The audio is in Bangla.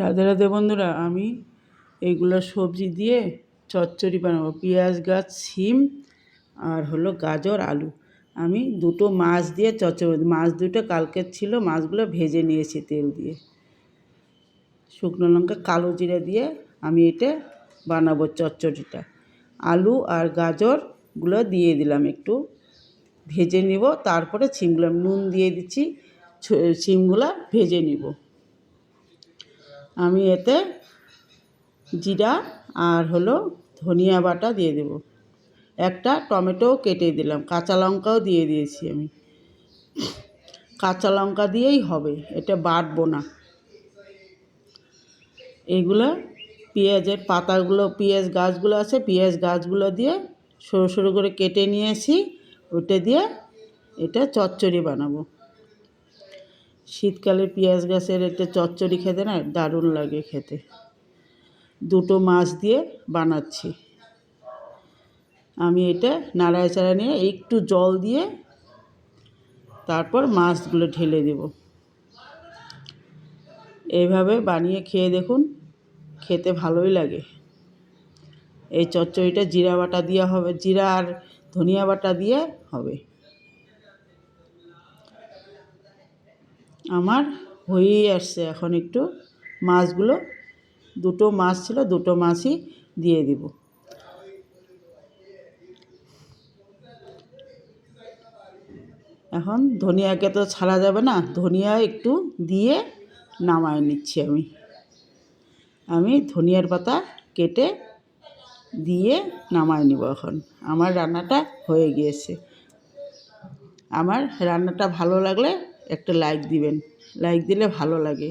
রাধে রাধে বন্ধুরা, আমি এইগুলো সবজি দিয়ে চচ্চড়ি বানাবো। পেঁয়াজ গাছ সিম আর হলো গাজর, আলু। আমি দুটো মাছ দিয়ে চচ্চড়ি, মাছ দুটো কালকের ছিল, মাছগুলো ভেজে নিয়েছি তেল দিয়ে। শুকনো লঙ্কা, কালো জিরে দিয়ে আমি এটা বানাবো চচ্চড়িটা। আলু আর গাজরগুলো দিয়ে দিলাম একটু। ভেজে নিব, তারপরে সিমগুলো নুন দিয়ে দিচ্ছি সিমগুলো ভেজে নিব। আমি এতে জিরা আর হলো ধনিয়া বাটা দিয়ে দেব। একটা টমেটোও কেটে দিলাম, কাঁচা লঙ্কাও দিয়ে দিয়েছি আমি। কাঁচা লঙ্কা দিয়েই হবে, এটা বাটবো না। এইগুলো পেঁয়াজের পাতাগুলো, পেঁয়াজ গাছগুলো আছে, পেঁয়াজ গাছগুলো দিয়ে সরু সরু করে কেটে নিয়েছি, ওটা দিয়ে এটা চচ্চড়ি বানাবো। শীতকালে পেঁয়াজ গাছের একটা চচ্চড়ি খেতে না দারুণ লাগে খেতে। দুটো মাছ দিয়ে বানাচ্ছি। আমি এটা নাড়াচাড়া নিয়ে একটু জল দিয়ে তারপর মাছগুলো ঢেলে দেব। এইভাবে বানিয়ে খেয়ে দেখুন, খেতে ভালোই লাগে। এই চচ্চড়িটা জিরা বাটা দিয়ে হবে, জিরা আর ধনিয়া বাটা দিয়ে হবে। আমার হয়েই আসছে। এখন একটু মাছগুলো, দুটো মাছ ছিল, দুটো মাছই দিয়ে দিব। এখন ধনিয়াকে তো ছাড়া যাবে না, ধনিয়া একটু দিয়ে নামায় নিচ্ছি আমি। আমি ধনিয়ার পাতা কেটে দিয়ে নামায় নিব এখন। আমার রান্নাটা হয়ে গিয়েছে। আমার রান্নাটা ভালো লাগলে একটা লাইক দিবেন। লাইক দিলে ভালো লাগে।